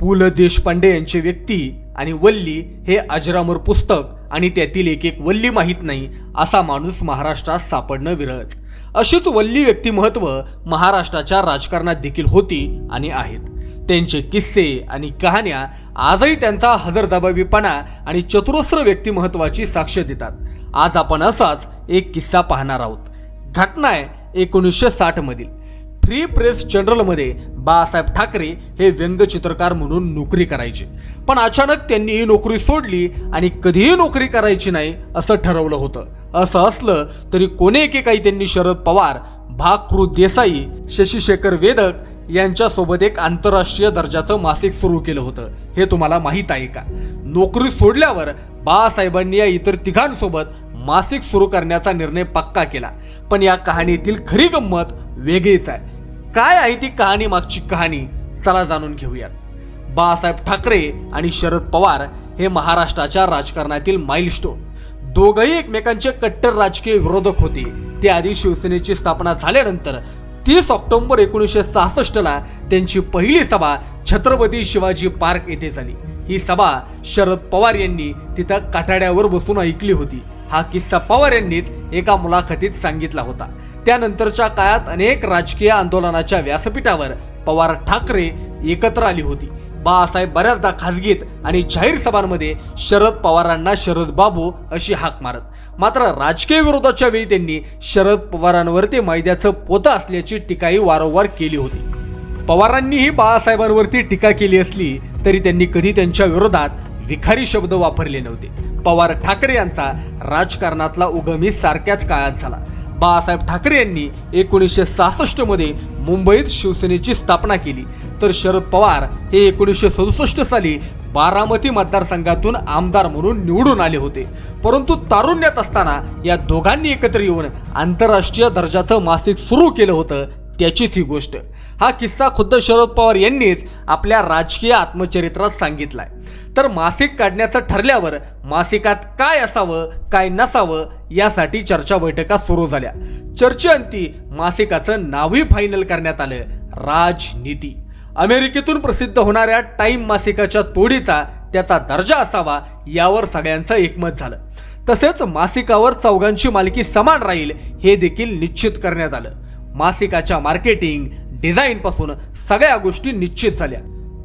पु ल देशपांडे यांचे व्यक्ती आणि वल्ली हे अजरामर पुस्तक आणि त्यातील एक एक वल्ली माहीत नाही असा माणूस महाराष्ट्रात सापडणं विरळच अशीच वल्ली व्यक्तिमत्व महाराष्ट्राच्या राजकारणात देखील होती आणि आहेत. त्यांचे किस्से आणि कहाण्या आजही त्यांचा हजरजबाबीपणा आणि चतुरस्र व्यक्तिमत्वाची साक्ष देतात. आज आपण असाच एक किस्सा पाहणार आहोत. घटना आहे एकोणीसशे साठमधील फ्री प्रेस जनरलमध्ये बाळासाहेब ठाकरे हे व्यंगचित्रकार म्हणून नोकरी करायचे. पण अचानक त्यांनी ही नोकरी सोडली आणि कधीही नोकरी करायची नाही असं ठरवलं होतं. असं असलं तरी कोणे एकेकाळी त्यांनी शरद पवार भाकृ देसाई शशीशेखर वेदक यांच्यासोबत एक आंतरराष्ट्रीय दर्जाचं मासिक सुरू केलं होतं. हे तुम्हाला माहीत आहे का? नोकरी सोडल्यावर बाळासाहेबांनी या इतर तिघांसोबत मासिक सुरू करण्याचा निर्णय पक्का केला. पण या कहाणीतील खरी गंमत वेगळीच आहे. काय आहे ती कहाणी मागची कहाणी? चला जाणून घेऊयात. बाळासाहेब ठाकरे आणि शरद पवार हे महाराष्ट्राच्या राजकारणातील माइलस्टोन दोघंही एकमेकांचे कट्टर राजकीय विरोधक होते. त्याआधी शिवसेनेची स्थापना झाल्यानंतर तीस ऑक्टोबर एकोणीसशे सहासष्टला त्यांची पहिली सभा छत्रपती शिवाजी पार्क येथे झाली. ही सभा शरद पवार यांनी तिथं काठाड्यावर बसून ऐकली होती. हा किस्सा पवार यांनीच एका मुलाखतीत सांगितला होता. त्यानंतरच्या काळात अनेक राजकीय आंदोलनाच्या व्यासपीठावर पवार ठाकरे एकत्र आली होती. बाळासाहेब बऱ्याचदा खासगीत आणि जाहीर सभांमध्ये शरद पवारांना शरद बाबू अशी हाक मारत. मात्र राजकीय विरोधाच्या वेळी त्यांनी शरद पवारांवरती मैद्याचं पोतं असल्याची टीकाही वारंवार केली होती. पवारांनीही बाळासाहेबांवरती टीका केली असली तरी त्यांनी कधी त्यांच्या विरोधात विखारी शब्द वापरले नव्हते. पवार ठाकरे यांचा राजकारणातला उगमी सारख्याच काळात झाला. बाळासाहेब ठाकरे यांनी एकोणीसशे सहासष्टमध्ये मुंबईत शिवसेनेची स्थापना केली. तर शरद पवार हे एकोणीसशे सदुसष्ट साली बारामती मतदारसंघातून आमदार म्हणून निवडून आले होते. परंतु तारुण्यात असताना या दोघांनी एकत्र येऊन आंतरराष्ट्रीय दर्जाचं मासिक सुरू केलं होतं. त्याचीच ही गोष्ट. हा किस्सा खुद्द शरद पवार यांनीच आपल्या राजकीय आत्मचरित्रात सांगितलाय. तर मासिक काढण्याचं ठरल्यावर मासिकात काय असावं काय नसावं यासाठी चर्चा बैठका सुरू झाल्या. चर्चेअंती मासिकाचं नावही फायनल करण्यात आलं. राजनीती. अमेरिकेतून प्रसिद्ध होणाऱ्या टाईम मासिकाच्या तोडीचा त्याचा दर्जा असावा यावर सगळ्यांचं एकमत झालं. तसेच मासिकावर चौघांची मालकी समान राहील हे देखील निश्चित करण्यात आलं. मासिकाच्या मार्केटिंग डिझाईनपासून सगळ्या गोष्टी निश्चित झाल्या.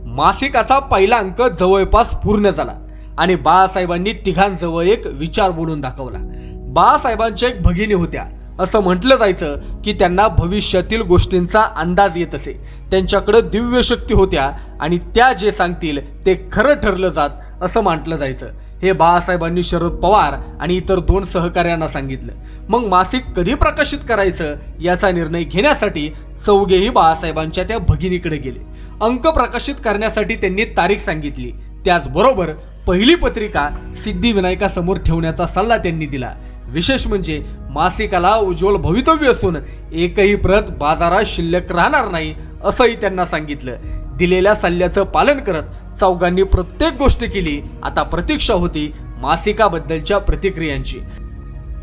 मासिकाचा पहिला अंक जवळपास पूर्ण झाला आणि बाळासाहेबांनी तिघांजवळ एक विचार बोलून दाखवला. बाळासाहेबांच्या एक भगिनी होत्या. असं म्हटलं जायचं की त्यांना भविष्यातील गोष्टींचा अंदाज येत असे. त्यांच्याकडं दिव्य शक्ती होत्या आणि त्या जे सांगतील ते खरं ठरलं जात असं म्हटलं जायचं. हे बाळासाहेबांनी शरद पवार आणि इतर दोन सहकार्यांना सांगितलं. मग मासिक कधी प्रकाशित करायचं याचा निर्णय घेण्यासाठी चौघेही बाळासाहेबांच्या त्या भगिनीकडे गेले. अंक प्रकाशित करण्यासाठी त्यांनी तारीख सांगितली. त्याचबरोबर पहिली पत्रिका सिद्धिविनायकासमोर ठेवण्याचा सल्ला त्यांनी दिला. विशेष म्हणजे मासिकाला उज्ज्वल भवितव्य असून एकही प्रत बाजारात शिल्लक राहणार नाही असंही त्यांना सांगितलं. दिलेल्या सल्ल्याचं पालन करत चौघांनी प्रत्येक गोष्ट केली. आता प्रतीक्षा होती मासिकाबद्दलच्या प्रतिक्रियांची.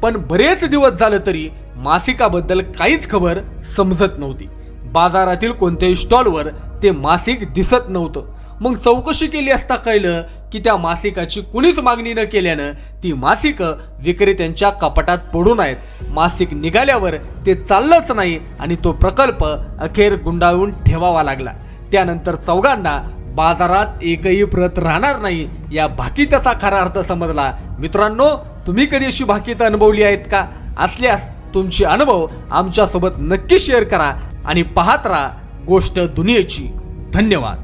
पण बरेच दिवस झालं तरी मासिकाबद्दल काहीच खबर समजत नव्हती. बाजारातील कोणत्याही स्टॉलवर ते मासिक दिसत नव्हतं. मग चौकशी केली असता कळलं की त्या मासिकाची कुणीच मागणी न केल्यानं ती मासिकं विक्रेत्यांच्या कपाटात पडून आहेत. मासिक निघाल्यावर ते चाललंच नाही आणि तो प्रकल्प अखेर गुंडाळून ठेवावा लागला. त्यानंतर चौघांना बाजारात एकही प्रत राहणार नाही या भाकीताचा खरा अर्थ समजला. मित्रांनो तुम्ही कधी अशी भाकीत अनुभवली आहेत का? असल्यास तुमचे अनुभव आमच्यासोबत नक्की शेअर करा आणि पाहत राहा गोष्ट दुनियेची. धन्यवाद.